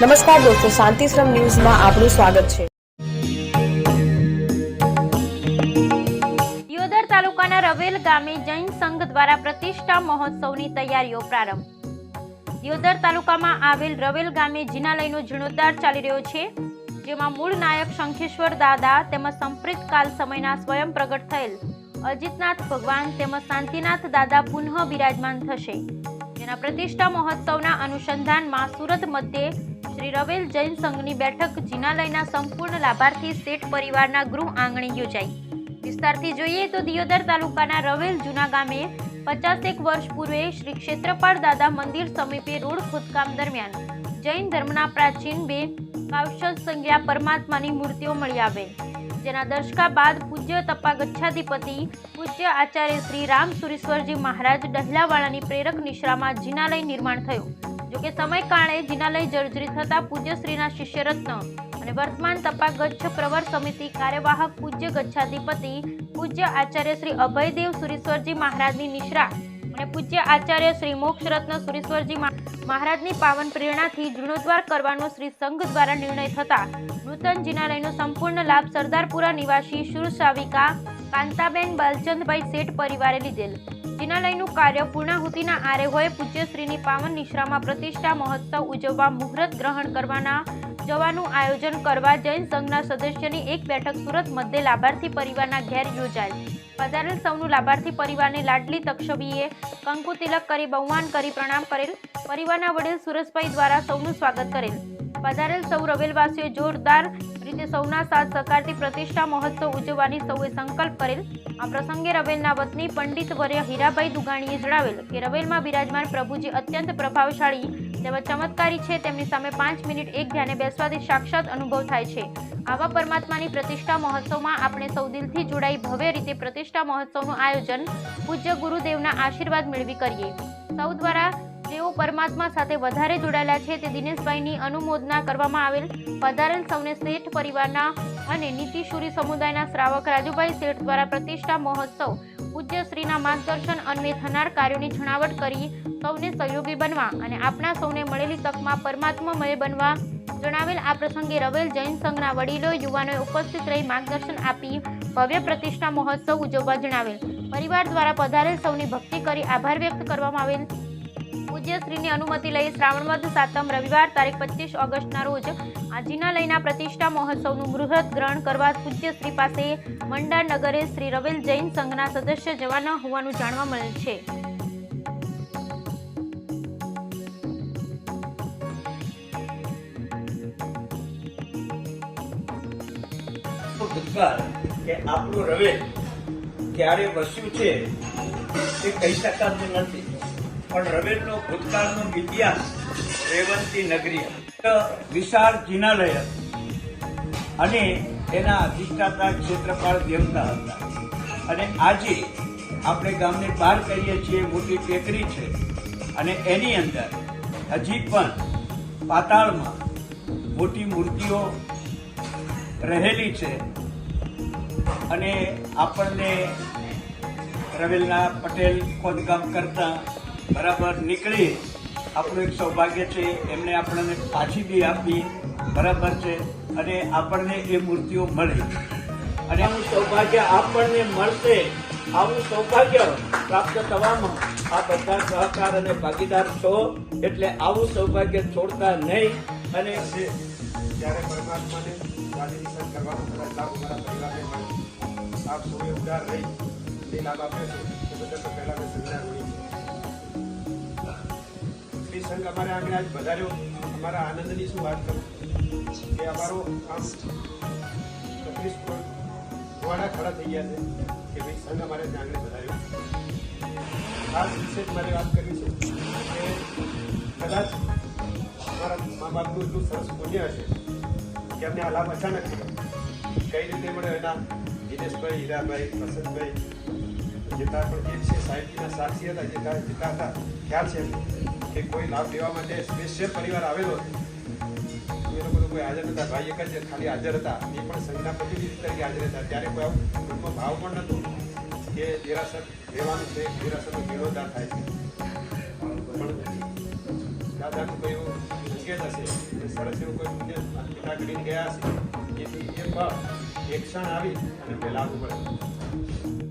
નમસ્કાર દોસ્તો શાંતિશ્રમ ન્યૂઝમાં આપનું સ્વાગત છે. દિયોદર તાલુકાના રવેલ ગામે જૈન સંઘ દ્વારા પ્રતિષ્ઠા મહોત્સવની તૈયારીઓ પ્રારંભ. દિયોદર તાલુકામાં આવેલ રવેલ ગામે જિનાલયનો જીર્ણોદ્ધાર ચાલી રહ્યો છે, જેમાં મૂળ નાયક શંખેશ્વર દાદા તેમજ સંપ્રિત કાલ સમયના સ્વયં પ્રગટ થયેલ અજીતનાથ ભગવાન તેમજ શાંતિનાથ દાદા પુનઃ બિરાજમાન થશે. જેના પ્રતિષ્ઠા મહોત્સવના અનુસંધાનમાં સુરત મધ્યે શ્રી રવેલ જૈન સંઘની બેઠક જિનાલયના સંપૂર્ણ લાભાર્થી શેઠ પરિવારના ગૃહ આંગણે યોજાઈ. વિસ્તારથી જોઈએ તો દિયોદર તાલુકાના રવેલ જૂના ગામે પચાસેક વર્ષ પૂર્વે શ્રી ક્ષેત્રપાળ દાદા મંદિર સમીપે રોડ ખોદકામ દરમિયાન જૈન ધર્મના પ્રાચીન બે કાવશલ સંજ્ઞા પરમાત્માની મૂર્તિઓ મળી આવેલ. જેના દર્શકા બાદ પૂજ્ય તપા ગચ્છાધિપતિ પૂજ્ય આચાર્ય શ્રી રામ સુરેશ્વરજી મહારાજ ડહલાવાળાની પ્રેરક નિશ્રામાં જિનાલય નિર્માણ થયું. જોકે સમય કાળે જિનાલય જર્જરી થતા પૂજ્ય શ્રીના શિષ્યરત્ન અને વર્તમાન તપા ગચ્છ પ્રવર સમિતિ કાર્યવાહક પૂજ્ય ગચ્છાધિપતિ, પૂજ્ય આચાર્ય શ્રી અભયદેવ સુરેશ્વરજી મહારાજની નિશ્રા અને પૂજ્ય આચાર્ય શ્રી મોક્ષરત્ન સુરેશ્વરજી મહા- મહારાજની પાવન પ્રેરણાથી જીર્ણોદ્વાર કરવાનો શ્રી સંઘ દ્વારા નિર્ણય થતા નૂતન જિનાલયનો સંપૂર્ણ લાભ સરદારપુરા નિવાસી શુરસાવિકા કાંતાબેન બાલચંદભાઈ શેઠ પરિવારે લીધેલ. જિનાલયનું કાર્ય પૂર્ણાહુતિના આરે હોય પૂજ્ય પાવન નિશ્રામાં પ્રતિષ્ઠા મહોત્સવ ઉજવવા મુહૂર્ત ગ્રહણ કરવાના જવાનું આયોજન કરવા જૈન સંઘના સદસ્યની એક બેઠક સુરત મધ્ય લાભાર્થી પરિવારના ઘેર યોજાયેલ પધારેલ સૌનું લાભાર્થી પરિવારને લાડલી તક્ષબીએ કંકુ તિલક કરી બહુમાન કરી પ્રણામ કરેલ. પરિવારના વડીલ સુરેશભાઈ દ્વારા સૌનું સ્વાગત કરેલ. પધારેલ સૌ રવેલવાસીઓ જોરદાર રીતે સૌના સાથ સહકારથી પ્રતિષ્ઠા મહોત્સવ ઉજવવાની સૌએ સંકલ્પ કરેલ. આ પ્રસંગે રવેલના વતની પંડિત વર્ય હીરાભાઈ દુગાણીએ જણાવેલ કે રવેલમાં બિરાજમાન પ્રભુજી અત્યંત પ્રભાવશાળી તેમજ ચમત્કારી છે. તેમની સામે પાંચ મિનિટ એક ધ્યાને બેસવાથી સાક્ષાત અનુભવ થાય છે. આવા પરમાત્માની પ્રતિષ્ઠા મહોત્સવમાં આપણે સૌ દિલથી જોડાઈ ભવ્ય રીતે પ્રતિષ્ઠા મહોત્સવનું આયોજન પૂજ્ય ગુરુદેવના આશીર્વાદ મેળવી કરીએ. સૌ દ્વારા જેઓ પરમાત્મા સાથે વધારે જોડાયેલા છે તે દિનેશભાઈની અનુમોદના કરવામાં આવેલ પધારેલ સૌને શેઠ પરિવારના અને નીતિશુરી સમુદાયના શ્રાવક રાજુભાઈ શેઠ દ્વારા પ્રતિષ્ઠા મહોત્સવ પૂજ્ય શ્રીના માર્ગદર્શન અન્વે થનાર કાર્યોની છણાવટ કરી સૌને સહયોગી બનવા અને આપણા સૌને મળેલી તકમાં પરમાત્મામય બનવા જણાવેલ આ પ્રસંગે રવેલ જૈન સંઘના વડીલો, યુવાનોએ ઉપસ્થિત રહી માર્ગદર્શન આપી ભવ્ય પ્રતિષ્ઠા મહોત્સવ ઉજવવા જણાવેલ. પરિવાર દ્વારા પધારેલ સૌની ભક્તિ કરી આભાર વ્યક્ત કરવામાં આવેલ. પૂજ્ય શ્રીની અનુમતિ લઈ શ્રાવણ વદ સાતમ રવિવાર તારીખ પચીસ ઓગસ્ટના રોજ આજીના જિનાલયના પ્રતિષ્ઠા મહોત્સવનું બૃહદ ગ્રહણ કરવા પૂજ્યશ્રી પાસે મંડાર નગરે શ્રી રવેલ જૈન સંઘના સદસ્ય જવાના હોવાનું જાણવા મળેલ છે. કે આપણું રવેલ ક્યારે વસ્યું છે તે કહી શકાતું નથી. પણ રવેલનો ભૂતકાળનો ઇતિહાસ રેવંતી નગરી વિશાળ જિનાલય અને એના અધિષ્ઠાતા ક્ષેત્રપાળ દેવતા હતા. અને આજે આપણે ગામને બહાર કરીએ છીએ મોટી ટેકરી છે અને એની અંદર હજી પણ પાતાળમાં મોટી મૂર્તિઓ રહેલી છે અને આપણને રવેલના પટેલ ખોદકામ કરતા બરાબર નીકળી આપણું એક સૌભાગ્ય છે, એમને આપણને પાછી બી આપી, બરાબર છે, અને આપણને એ મૂર્તિઓ મળી. અને આવું સૌભાગ્ય આપણને મળશે, આવું સૌભાગ્ય પ્રાપ્ત થવામાં આ બધા સહકાર અને ભાગીદાર છો, એટલે આવું સૌભાગ્ય છોડતા નહીં, અને જ્યારે પરમાત્માને સ્વાધીન કરવાનો કદાચ લાભ મારા પરિવારને મળે આપ સૌએ ઉદાર રહી જે લાભ આપ્યો છે તો પહેલા મેં સંજ્ઞા ગણી સંઘ અમારે આગળ આજ વધાર્યો. અમારા આનંદની શું વાત કરું? કે અમારો આમ તકલીફ ધોવાડા ખડા થઈ ગયા છે કે ભાઈ સંઘ અમારે આગળ વધાર્યો. ખાસ વિશે જ મારે વાત કરવી છે કે કદાચ મારા મા બાપનું એટલું સરસ પુણ્ય હશે કે અમને આ લાભ અચાનક મળ્યો કઈ રીતે મળ્યો એના? દિનેશભાઈ, હીરાભાઈ વસંતભાઈ જેટલા પણ જે છે, સાહેબજીના સાક્ષી હતા જેટલા જેટલા હતા ખ્યાલ છે? કે કોઈ લાભ લેવા માટે સ્પેશિયલ પરિવાર આવેલો એ લોકો કોઈ હાજર હતા ભાઈ એક જ ખાલી હાજર હતા. એ પણ સંઘના પ્રતિનિધિ તરીકે હાજર હતા. ત્યારે કોઈ આવું મનમાં ભાવ પણ નહોતો કે દેરાસર રહેવાનું છે દેરાસરનો જીર્ણોદ્ધાર થાય છે. પણ દાદાનું કોઈ એવું સંકેત હશે કે કોઈ પુણ્ય પિતા કરીને ગયા હશે? એથી એ એક ક્ષણ આવી અને તે લાગુ પડે